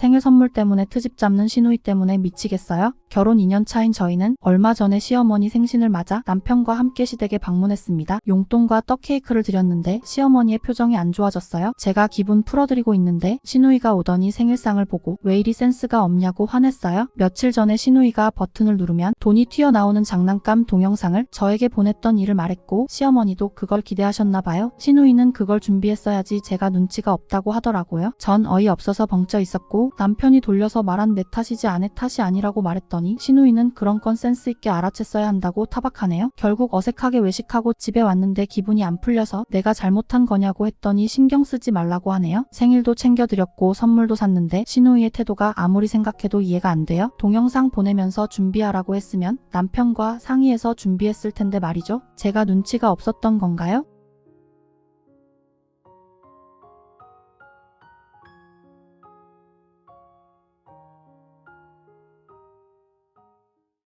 생일 선물 때문에 트집 잡는 시누이 때문에 미치겠어요? 결혼 2년 차인 저희는 얼마 전에 시어머니 생신을 맞아 남편과 함께 시댁에 방문했습니다. 용돈과 떡 케이크를 드렸는데 시어머니의 표정이 안 좋아졌어요. 제가 기분 풀어드리고 있는데 시누이가 오더니 생일상을 보고 왜 이리 센스가 없냐고 화냈어요. 며칠 전에 시누이가 버튼을 누르면 돈이 튀어나오는 장난감 동영상을 저에게 보냈던 일을 말했고 시어머니도 그걸 기대하셨나 봐요. 시누이는 그걸 준비했어야지 제가 눈치가 없다고 하더라고요. 전 어이없어서 벙쪄 있었고 남편이 돌려서 말한 내 탓이지 아내 탓이 아니라고 말했더니 시누이는 그런 건 센스 있게 알아챘어야 한다고 타박하네요. 결국 어색하게 외식하고 집에 왔는데 기분이 안 풀려서 내가 잘못한 거냐고 했더니 신경 쓰지 말라고 하네요. 생일도 챙겨드렸고 선물도 샀는데 시누이의 태도가 아무리 생각해도 이해가 안 돼요. 동영상 보내면서 준비하라고 했으면 남편과 상의해서 준비했을 텐데 말이죠. 제가 눈치가 없었던 건가요?